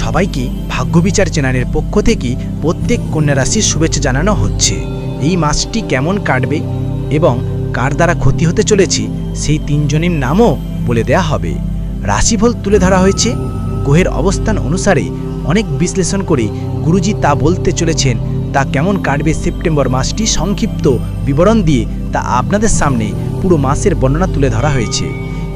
সবাইকে ভাগ্যবিচার চ্যানেলের পক্ষ থেকে প্রত্যেক কন্যা রাশির শুভেচ্ছা জানানো হচ্ছে। এই মাসটি কেমন কাটবে এবং কার দ্বারা ক্ষতি হতে চলেছে, সেই তিনজনের নামও বলে দেয়া হবে। রাশিফল তুলে ধরা হয়েছে। গ্রহের অবস্থান অনুসারে অনেক বিশ্লেষণ করে গুরুজি তা বলতে চলেছেন, তা কেমন কাটবে সেপ্টেম্বর মাসটি সংক্ষিপ্ত বিবরণ দিয়ে তা আপনাদের সামনে পুরো মাসের বর্ণনা তুলে ধরা হয়েছে।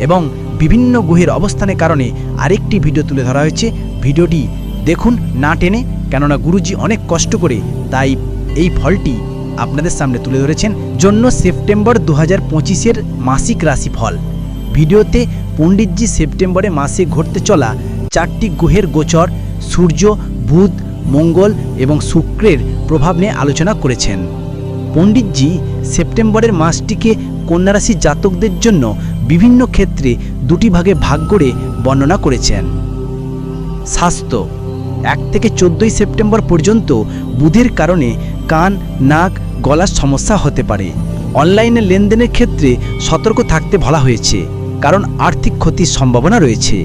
এবং বিভিন্ন গ্রহের অবস্থানের কারণে আরেকটি ভিডিও তুলে ধরা হয়েছে ভিডিওটি দেখুন না টেনে, কেননা গুরুজি অনেক কষ্ট করে তাই এই ফলটি আপনাদের সামনে তুলে ধরেছেন জন্য সেপ্টেম্বর দু হাজার পঁচিশের মাসিক রাশিফল। ভিডিওতে পণ্ডিতজি সেপ্টেম্বরে মাসে ঘটতে চলা চারটি গ্রহের গোচর, সূর্য, বুধ, মঙ্গল এবং শুক্রের প্রভাব নিয়ে আলোচনা করেছেন। পণ্ডিতজি সেপ্টেম্বরের মাসটিকে কন্যারাশি জাতকদের জন্য বিভিন্ন ক্ষেত্রে দুটি ভাগে ভাগ করে বর্ণনা করেছেন। স্বাস্থ্য। এক থেকে চোদ্দোই সেপ্টেম্বর পর্যন্ত বুধের কারণে কান, নাক, গলার সমস্যা হতে পারে। অনলাইনে লেনদেনের ক্ষেত্রে সতর্ক থাকতে বলা হয়েছে, কারণ আর্থিক ক্ষতির সম্ভাবনা রয়েছে।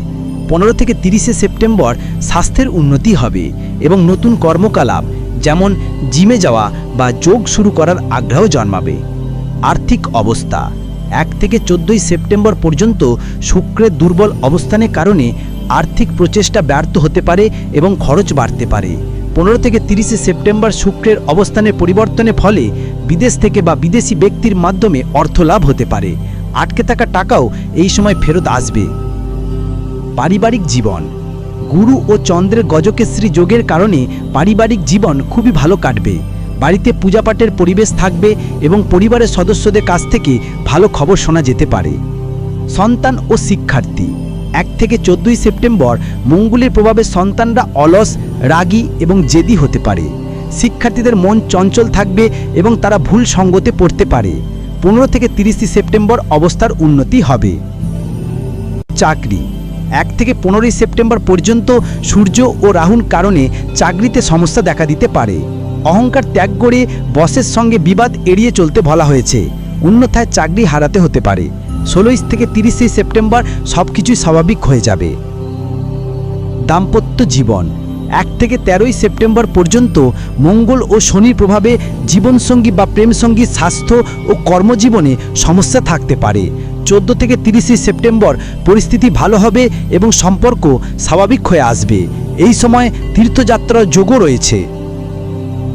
পনেরো থেকে তিরিশে সেপ্টেম্বর স্বাস্থ্যের উন্নতি হবে এবং নতুন কর্মকলাপ, যেমন জিমে যাওয়া বা যোগ শুরু করার আগ্রহ জন্মাবে। আর্থিক অবস্থা, এক থেকে চোদ্দোই সেপ্টেম্বর পর্যন্ত শুক্রের দুর্বল অবস্থানের কারণে আর্থিক প্রচেষ্টা ব্যর্থ হতে পারে এবং খরচ বাড়তে পারে। পনেরো থেকে তিরিশে সেপ্টেম্বর শুক্রের অবস্থানের পরিবর্তনের ফলে বিদেশ থেকে বা বিদেশি ব্যক্তির মাধ্যমে অর্থ লাভ হতে পারে। আটকে থাকা টাকাও এই সময় ফেরত আসবে। পারিবারিক জীবন। গুরু ও চন্দ্রের গজকেশ্রী যোগের কারণে পারিবারিক জীবন খুবই ভালো কাটবে। বাড়িতে পূজাপাঠের পরিবেশ থাকবে এবং পরিবারের সদস্যদের কাছ থেকে ভালো খবর শোনা যেতে পারে। সন্তান ও শিক্ষার্থী। এক থেকে চোদ্দই সেপ্টেম্বর মঙ্গলের প্রভাবে সন্তানরা অলস, রাগী এবং জেদি হতে পারে। শিক্ষার্থীদের মন চঞ্চল থাকবে এবং তারা ভুল সঙ্গতে পড়তে পারে। পনেরো থেকে তিরিশে সেপ্টেম্বর অবস্থার উন্নতি হবে। চাকরি। এক থেকে পনেরোই সেপ্টেম্বর পর্যন্ত সূর্য ও রাহুর কারণে চাকরিতে সমস্যা দেখা দিতে পারে। অহংকার ত্যাগ করে বসের সঙ্গে বিবাদ এড়িয়ে চলতে বলা হয়েছে। অন্যথায় চাকরি হারাতে হতে পারে। ষোলোই থেকে তিরিশে সেপ্টেম্বর সব কিছুই স্বাভাবিক হয়ে যাবে। দাম্পত্য জীবন। এক থেকে তেরোই সেপ্টেম্বর পর্যন্ত মঙ্গল ও শনির প্রভাবে জীবনসঙ্গী বা প্রেমসঙ্গী স্বাস্থ্য ও কর্মজীবনে সমস্যা থাকতে পারে। চোদ্দ থেকে তিরিশে সেপ্টেম্বর পরিস্থিতি ভালো হবে এবং সম্পর্ক স্বাভাবিক হয়ে আসবে। এই সময় তীর্থযাত্রার যোগও রয়েছে।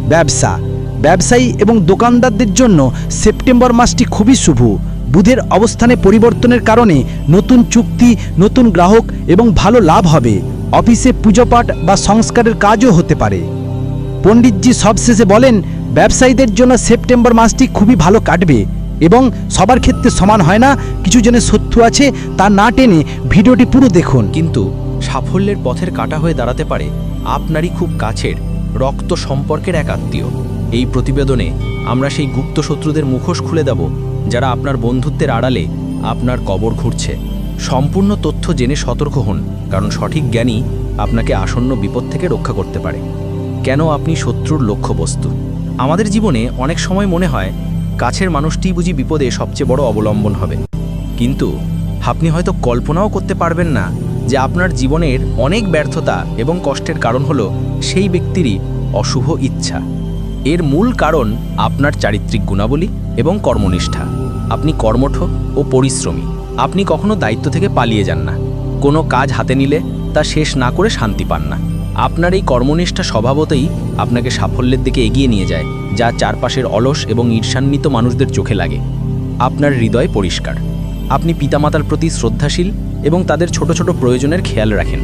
ব্যবসা। ব্যবসায়ী এবং দোকানদারদের জন্য সেপ্টেম্বর মাসটি খুবই শুভ। বুধের অবস্থানে পরিবর্তনের কারণে নতুন চুক্তি, নতুন গ্রাহক এবং ভালো লাভ হবে। অফিসে পুজোপাঠ বা সংস্কারের কাজও হতে পারে। পণ্ডিতজি সবশেষে বলেন, ব্যবসায়ীদের জন্য সেপ্টেম্বর মাসটি খুবই ভালো কাটবে এবং সবার ক্ষেত্রে সমান হয় না, কিছু জনের শত্রু আছে তা না টেনে ভিডিওটি পুরো দেখুন। কিন্তু সাফল্যের পথের কাটা হয়ে দাঁড়াতে পারে আপনারই খুব কাছের, রক্ত সম্পর্কের এক আত্মীয়। এই প্রতিবেদনে আমরা সেই গুপ্ত শত্রুদের মুখোশ খুলে দেব, যারা আপনার বন্ধুত্বের আড়ালে আপনার কবর ঘুরছে। সম্পূর্ণ তথ্য জেনে সতর্ক হন, কারণ সঠিক জ্ঞানই আপনাকে আসন্ন বিপদ থেকে রক্ষা করতে পারে। কেন আপনি শত্রুর লক্ষ্যবস্তু? আমাদের জীবনে অনেক সময় মনে হয়, কাছের মানুষটিই বুঝি বিপদে সবচেয়ে বড় অবলম্বন হবে। কিন্তু আপনি হয়তো কল্পনাও করতে পারবেন না যে আপনার জীবনের অনেক ব্যর্থতা এবং কষ্টের কারণ হলো সেই ব্যক্তিরই অশুভ ইচ্ছা। এর মূল কারণ আপনার চারিত্রিক গুণাবলী এবং কর্মনিষ্ঠা। আপনি কর্মঠ ও পরিশ্রমী। আপনি কখনো দায়িত্ব থেকে পালিয়ে যান না। কোনো কাজ হাতে নিলে তা শেষ না করে শান্তি পান না। আপনার এই কর্মনিষ্ঠা স্বভাবতেই আপনাকে সাফল্যের দিকে এগিয়ে নিয়ে যায়, যা চারপাশের অলস এবং ঈর্ষান্বিত মানুষদের চোখে লাগে। আপনার হৃদয় পরিষ্কার। আপনি পিতামাতার প্রতি শ্রদ্ধাশীল এবং তাদের ছোট ছোট প্রয়োজনের খেয়াল রাখেন।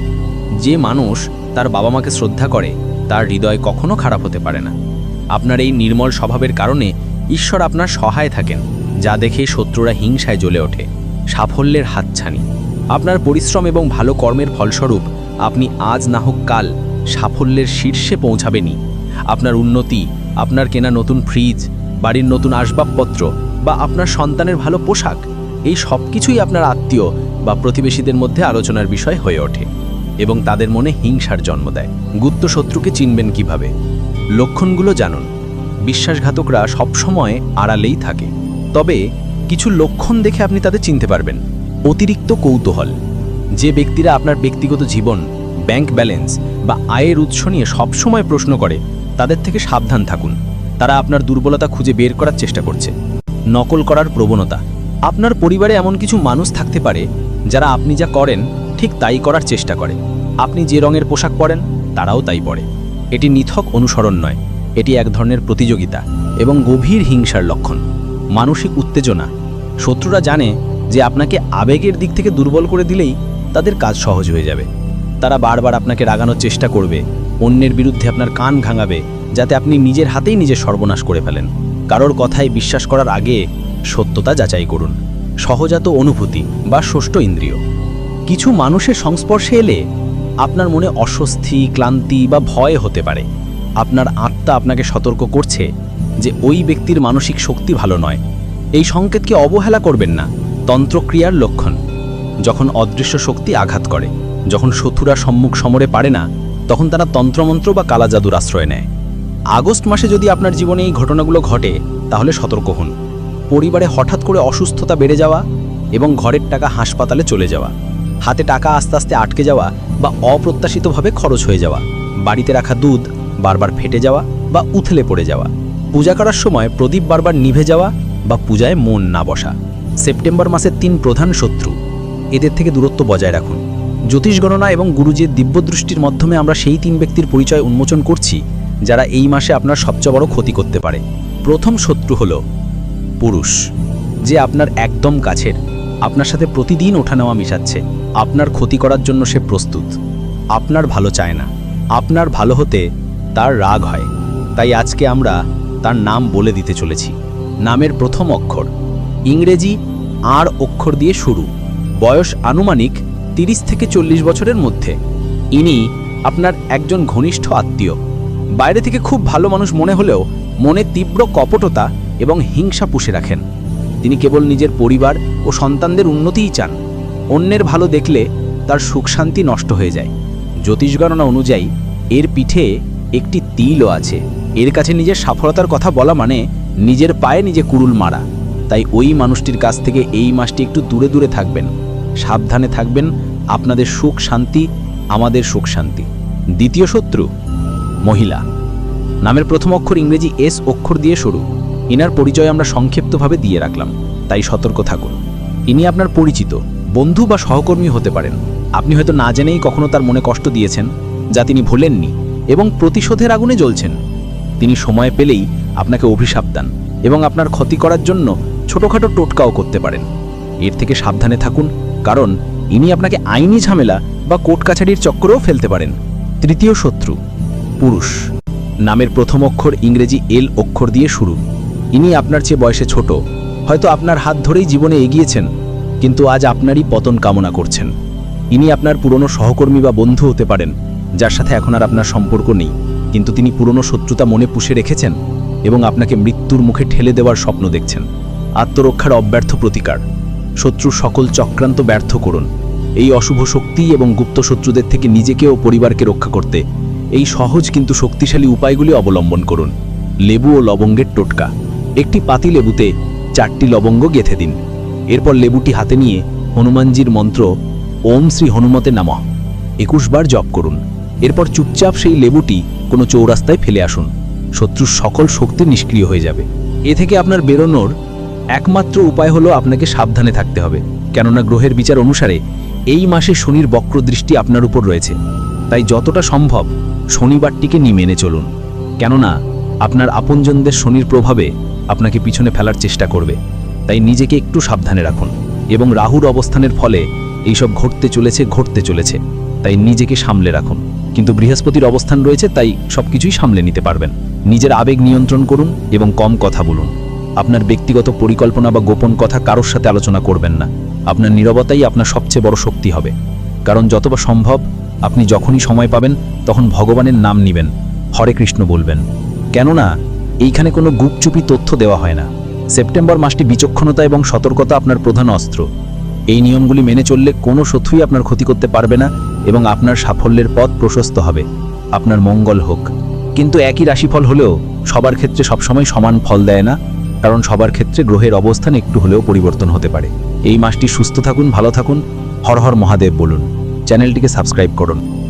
যে মানুষ তার বাবা মাকে শ্রদ্ধা করে, তার হৃদয় কখনো খারাপ হতে পারে না। আপনার এই নির্মল স্বভাবের কারণে ঈশ্বর আপনার সহায় থাকেন, যা দেখে শত্রুরা হিংসায় জ্বলে ওঠে, সাফল্যের হাতছানি। আপনার পরিশ্রম এবং ভালো কর্মের ফলস্বরূপ আপনি আজ না হোক কাল সাফল্যের শীর্ষে পৌঁছাবেনই। আপনার উন্নতি, আপনার কেনা নতুন ফ্রিজ, বাড়ির নতুন আসবাবপত্র বা আপনার সন্তানের ভালো পোশাক, এই সব কিছুই আপনার আত্মীয় বা প্রতিবেশীদের মধ্যে আলোচনার বিষয় হয়ে ওঠে এবং তাদের মনে হিংসার জন্ম দেয়। গুপ্ত শত্রুকে চিনবেন কীভাবে? লক্ষণগুলো জানুন। বিশ্বাসঘাতকরা সবসময় আড়ালেই থাকে। তবে কিছু লক্ষণ দেখে আপনি তাদের চিনতে পারবেন। অতিরিক্ত কৌতূহল। যে ব্যক্তিরা আপনার ব্যক্তিগত জীবন, ব্যাংক ব্যালেন্স বা আয়ের উৎস নিয়ে সবসময় প্রশ্ন করে, তাদের থেকে সাবধান থাকুন। তারা আপনার দুর্বলতা খুঁজে বের করার চেষ্টা করছে। নকল করার প্রবণতা। আপনার পরিবারে এমন কিছু মানুষ থাকতে পারে, যারা আপনি যা করেন, ঠিক তাই করার চেষ্টা করে। আপনি যে রঙের পোশাক পরেন, তারাও তাই পরে। এটি নিথক অনুসরণ নয়, এটি এক ধরনের প্রতিযোগিতা এবং গভীর হিংসার লক্ষণ, মানসিক উত্তেজনা। শত্রুরা জানে যে আপনাকে আবেগের দিক থেকে দুর্বল করে দিলেই তাদের কাজ সহজ হয়ে যাবে। তারা বারবার আপনাকে রাগানোর চেষ্টা করবে, অন্যের বিরুদ্ধে আপনার কান ভাঙাবে যাতে আপনি নিজের হাতেই নিজের সর্বনাশ করে ফেলেন। কারোর কথায় বিশ্বাস করার আগে সত্যতা যাচাই করুন। সহজাত অনুভূতি বা ষষ্ঠ ইন্দ্রিয়। কিছু মানুষের সংস্পর্শে এলে আপনার মনে অস্বস্তি, ক্লান্তি বা ভয় হতে পারে। আপনার আত্মা আপনাকে সতর্ক করছে যে ওই ব্যক্তির মানসিক শক্তি ভালো নয়। এই সংকেতকে অবহেলা করবেন না। তন্ত্রক্রিয়ার লক্ষণ। যখন অদৃশ্য শক্তি আঘাত করে, যখন শত্রুরা সম্মুখ সমরে পারে না, তখন তারা তন্ত্রমন্ত্র বা কালা জাদুর আশ্রয় নেয়। আগস্ট মাসে যদি আপনার জীবনে এই ঘটনাগুলো ঘটে, তাহলে সতর্ক হন। পরিবারে হঠাৎ করে অসুস্থতা বেড়ে যাওয়া এবং ঘরের টাকা হাসপাতালে চলে যাওয়া। হাতে টাকা আস্তে আস্তে আটকে যাওয়া বা অপ্রত্যাশিতভাবে খরচ হয়ে যাওয়া, বাড়িতে রাখা দুধ, বারবার ফেটে যাওয়া বা উথলে পড়ে যাওয়া, পূজা করার সময় প্রদীপ বারবার নিভে যাওয়া বা পূজায় মন না বসা। সেপ্টেম্বর মাসের তিন প্রধান শত্রু। এদের থেকে দূরত্ব বজায় রাখুন। জ্যোতিষ গণনা এবং গুরুজির দিব্যদৃষ্টির মাধ্যমে আমরা সেই তিন ব্যক্তির পরিচয় উন্মোচন করছি, যারা এই মাসে আপনার সবচেয়ে বড় ক্ষতি করতে পারে। প্রথম শত্রু হল পুরুষ, যে আপনার একদম কাছের। আপনার সাথে প্রতিদিন ওঠানামা মিশাচ্ছে। আপনার ক্ষতি করার জন্য সে প্রস্তুত। আপনার ভালো চায় না। আপনার ভালো হতে তার রাগ হয়। তাই আজকে আমরা তার নাম বলে দিতে চলেছি। নামের প্রথম অক্ষর। ইংরেজি আর অক্ষর দিয়ে শুরু। বয়স আনুমানিক তিরিশ থেকে চল্লিশ বছরের মধ্যে। ইনি আপনার একজন ঘনিষ্ঠ আত্মীয়। বাইরে থেকে খুব ভালো মানুষ মনে হলেও মনে তীব্র কপটতা এবং হিংসা পুষে রাখেন। তিনি কেবল নিজের পরিবার ও সন্তানদের উন্নতিই চান। অন্যের ভালো দেখলে তার সুখ শান্তি নষ্ট হয়ে যায়। জ্যোতিষ গণনা অনুযায়ী, এর পিঠে একটি তিলও আছে। এর কাছে নিজের সফলতার কথা বলা মানে নিজের পায়ে নিজে কুড়ুল মারা। তাই ওই মানুষটির কাছ থেকে এই মাসটি একটু দূরে দূরে থাকবেন। সাবধানে থাকবেন, আপনাদের সুখ শান্তি, আমাদের সুখ শান্তি। দ্বিতীয় শত্রু, মহিলা। নামের প্রথম অক্ষর ইংরেজি এস অক্ষর দিয়ে শুরু। ইনার পরিচয় আমরা সংক্ষিপ্তভাবে দিয়ে রাখলাম, তাই সতর্ক থাকুন। ইনি আপনার পরিচিত, বন্ধু বা সহকর্মী হতে পারেন। আপনি হয়তো না জেনেই কখনো তার মনে কষ্ট দিয়েছেন, যা তিনি ভোলেননি এবং প্রতিশোধের আগুনে জ্বলছেন। তিনি সময় পেলেই আপনাকে অভিশাপ দেন এবং আপনার ক্ষতি করার জন্য ছোটোখাটো টোটকাও করতে পারেন। এর থেকে সাবধানে থাকুন, কারণ ইনি আপনাকে আইনি ঝামেলা বা কোর্ট কাছারির চক্করেও ফেলতে পারেন। তৃতীয় শত্রু, পুরুষ। নামের প্রথম অক্ষর ইংরেজি এল অক্ষর দিয়ে শুরু। ইনি আপনার চেয়ে বয়সে ছোট। হয়তো আপনার হাত ধরেই জীবনে এগিয়েছেন, কিন্তু আজ আপনারই পতন কামনা করছেন। ইনি আপনার পুরনো সহকর্মী বা বন্ধু হতে পারেন, যার সাথে এখন আর আপনার সম্পর্ক নেই, কিন্তু তিনি পুরনো শত্রুতা মনে পুষে রেখেছেন এবং আপনাকে মৃত্যুর মুখে ঠেলে দেওয়ার স্বপ্ন দেখছেন। আত্মরক্ষার অব্যর্থ প্রতিকার। শত্রুর সকল চক্রান্ত ব্যর্থ করুন। এই অশুভ শক্তি এবং গুপ্ত শত্রুদের থেকে নিজেকে ও পরিবারকে রক্ষা করতে এই সহজ কিন্তু শক্তিশালী উপায়গুলি অবলম্বন করুন। লেবু ও লবঙ্গের টোটকা। একটি পাতি লেবুতে চারটি লবঙ্গ গেথে দিন। এরপর লেবুটি হাতে নিয়ে হনুমানজির মন্ত্র, ওম শ্রী হনুমতে নামঃ একুশ বার জপ করুন। এরপর চুপচাপ সেই লেবুটি কোনো চৌরাস্তায় ফেলে আসুন। শত্রুর সকল শক্তি নিষ্ক্রিয় হয়ে যাবে। এ থেকে আপনার বেরোনোর একমাত্র উপায় হলো আপনাকে সাবধানে থাকতে হবে। কেননা গ্রহের বিচার অনুসারে এই মাসে শনির বক্র দৃষ্টি আপনার উপর রয়েছে। তাই যতটা সম্ভব শনিবারটিকে নিয়ে মেনে চলুন। কেননা আপনার আপনজনদের শনির প্রভাবে আপনাকে পিছনে ফেলার চেষ্টা করবে। তাই নিজেকে একটু সাবধানে রাখুন এবং রাহুর অবস্থানের ফলে এইসব ঘটতে চলেছে ঘটতে চলেছে। তাই নিজেকে সামলে রাখুন। কিন্তু বৃহস্পতির অবস্থান রয়েছে, তাই সবকিছুই সামলে নিতে পারবেন। নিজের আবেগ নিয়ন্ত্রণ করুন এবং কম কথা বলুন। আপনার ব্যক্তিগত পরিকল্পনা বা গোপন কথা কারোর সাথে আলোচনা করবেন না। আপনার নীরবতাই আপনার সবচেয়ে বড় শক্তি হবে। কারণ যতবা সম্ভব আপনি যখনই সময় পাবেন, তখন ভগবানের নাম নিবেন। হরে কৃষ্ণ বলবেন। কেননা এইখানে কোনো গুপচুপি তথ্য দেওয়া হয় না। সেপ্টেম্বর মাসটি বিচক্ষণতা এবং সতর্কতা আপনার প্রধান অস্ত্র। এই নিয়মগুলি মেনে চললে কোনো শত্রুই আপনার ক্ষতি করতে পারবে না এবং আপনার সাফল্যের পথ প্রশস্ত হবে। আপনার মঙ্গল হোক। কিন্তু একই রাশিফল হলেও সবার ক্ষেত্রে সবসময় সমান ফল দেয় না, কারণ সবার ক্ষেত্রে গ্রহের অবস্থান একটু হলেও পরিবর্তন হতে পারে। এই মাসটি সুস্থ থাকুন, ভালো থাকুন। হর হর মহাদেব বলুন। চ্যানেলটিকে সাবস্ক্রাইব করুন।